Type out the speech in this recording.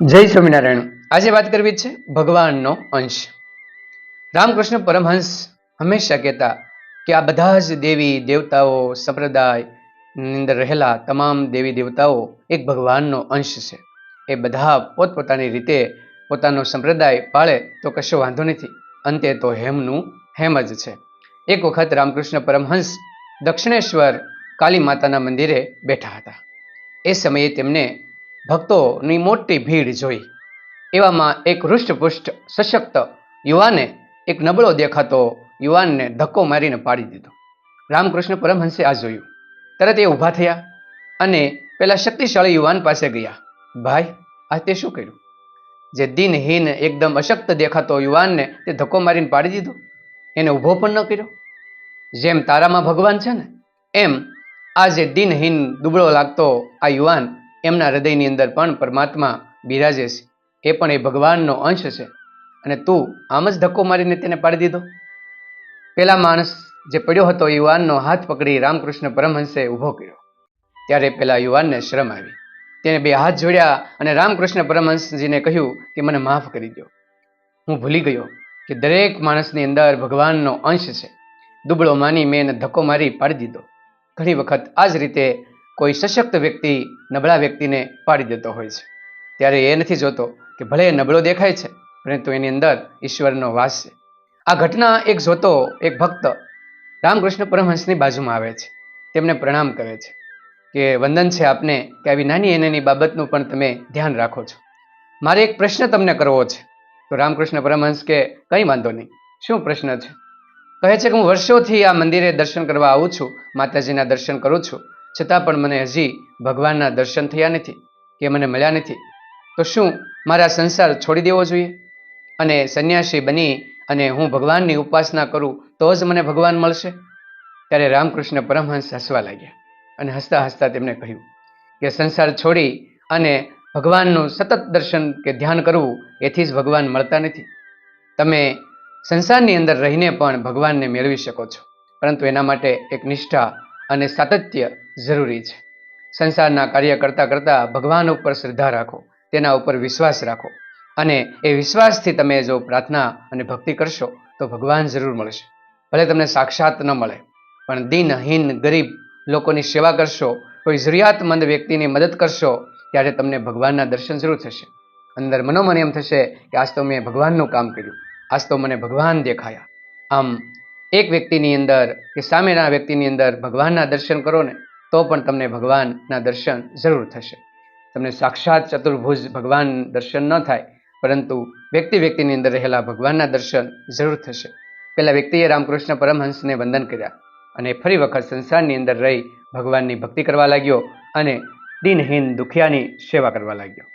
જય સ્વામિનારાયણ. આજે વાત કરવી છે ભગવાનનો અંશ. રામકૃષ્ણ પરમહંસ હંમેશા કહેતા કે આ બધા જ દેવી દેવતાઓ સંપ્રદાયની અંદર રહેલા તમામ દેવી દેવતાઓ એક ભગવાનનો અંશ છે. એ બધા પોતપોતાની રીતે પોતાનો સંપ્રદાય પાળે તો કશો વાંધો નથી. અંતે તો હેમનું હેમ જ છે. એક વખત રામકૃષ્ણ પરમહંસ દક્ષિણેશ્વર કાલી માતાના મંદિરે બેઠા હતા. એ સમયે તેમને ભક્તોની મોટી ભીડ જોઈ. એવામાં એક હૃષ્ટપુષ્ટ, સશક્ત યુવાને એક નબળો દેખાતો યુવાનને ધક્કો મારીને પાડી દીધો. રામકૃષ્ણ પરમહંસે આ જોયું. તરત એ ઊભા થયા અને પેલા શક્તિશાળી યુવાન પાસે ગયા. ભાઈ, આ તે શું કર્યું? જે દિનહીન એકદમ અશક્ત દેખાતો યુવાનને તે ધક્કો મારીને પાડી દીધો? એને ઊભો પણ ન કર્યો? જેમ તારામાં ભગવાન છે ને, એમ આ જે દિનહીન દુબળો લાગતો આ યુવાન એમના હૃદયની અંદર પણ પરમાત્મા બિરાજે છે. એ પણ એ ભગવાનનો અંશ છે. અને તું આમ જ ધક્કો મારીને તેને પાડી દીધો? પેલા માણસ જે પડ્યો હતો યુવાનનો હાથ પકડી રામકૃષ્ણ પરમહંસે ઊભો કર્યો. ત્યારે પેલા યુવાનને શરમ આવી. તેને બે હાથ જોડ્યા અને રામકૃષ્ણ પરમહંસજીને કહ્યું કે મને માફ કરી દો હું ભૂલી ગયો કે દરેક માણસની અંદર ભગવાનનો અંશ છે. દુબળો માની મેં એને ધક્કો મારી પાડી દીધો. ઘણી વખત આ જ રીતે કોઈ સશક્ત વ્યક્તિ નબળા વ્યક્તિને પાડી દેતો હોય છે. ત્યારે એ નથી જોતો કે ભલે એ નબળો દેખાય છે, પરંતુ એની અંદર ઈશ્વરનો વાસ છે. આ ઘટના એક જોતો એક ભક્ત રામકૃષ્ણ પરમહંસની બાજુમાં આવે છે. તેમને પ્રણામ કરે છે કે, વંદન છે આપને કે આવી નાની એનાની બાબતનું પણ તમે ધ્યાન રાખો છો. મારે એક પ્રશ્ન તમને કરવો છે. તો રામકૃષ્ણ પરમહંસ કે, કંઈ વાંધો નહીં. શું પ્રશ્ન છે? કહે છે કે, હું વર્ષોથી આ મંદિરે દર્શન કરવા આવું છું, માતાજીના દર્શન કરું છું. છતાં પણ મને હજી ભગવાનના દર્શન થયા નથી, કે મને મળ્યા નથી. તો શું મારા સંસાર છોડી દેવો જોઈએ? અને સંન્યાસી બની અને હું ભગવાનની ઉપાસના કરું, તો જ મને ભગવાન મળશે? ત્યારે રામકૃષ્ણ પરમહંસ હસવા લાગ્યા અને હસતા હસતા તેમણે કહ્યું કે સંસાર છોડી અને ભગવાનનું સતત દર્શન કે ધ્યાન કરવું, એથી જ ભગવાન મળતા નથી. તમે સંસારની અંદર રહીને પણ ભગવાનને મેળવી શકો છો. પરંતુ એના માટે એક નિષ્ઠા અને સાતત્ય જરૂરી છે. સંસારના કાર્ય કરતાં કરતાં ભગવાન ઉપર શ્રદ્ધા રાખો, તેના ઉપર વિશ્વાસ રાખો અને એ વિશ્વાસથી તમે જો પ્રાર્થના અને ભક્તિ કરશો, તો ભગવાન જરૂર મળશે. ભલે તમને સાક્ષાત ન મળે, પણ દિનહીન ગરીબ લોકોની સેવા કરશો, કોઈ જરૂરિયાતમંદ વ્યક્તિની મદદ કરશો, ત્યારે તમને ભગવાનના દર્શન જરૂર થશે. અંદર મનોમન એમ થશે કે આજ તો મેં ભગવાનનું કામ કર્યું, આજ તો મને ભગવાન દેખાયા. આમ, એક વ્યક્તિની અંદર કે સામેના વ્યક્તિની અંદર ભગવાનના દર્શન કરો ને તો પણ તમને ભગવાનના દર્શન જરૂર થશે. તમને સાક્ષાત ચતુર્ભુજ ભગવાન દર્શન ન થાય, પરંતુ વ્યક્તિ વ્યક્તિની અંદર રહેલા ભગવાનના દર્શન જરૂર થશે. પહેલાં વ્યક્તિએ રામકૃષ્ણ પરમહંસને વંદન કર્યા અને ફરી વખત સંસારની અંદર રહી ભગવાનની ભક્તિ કરવા લાગ્યો અને દિનહીન દુખિયાની સેવા કરવા લાગ્યો.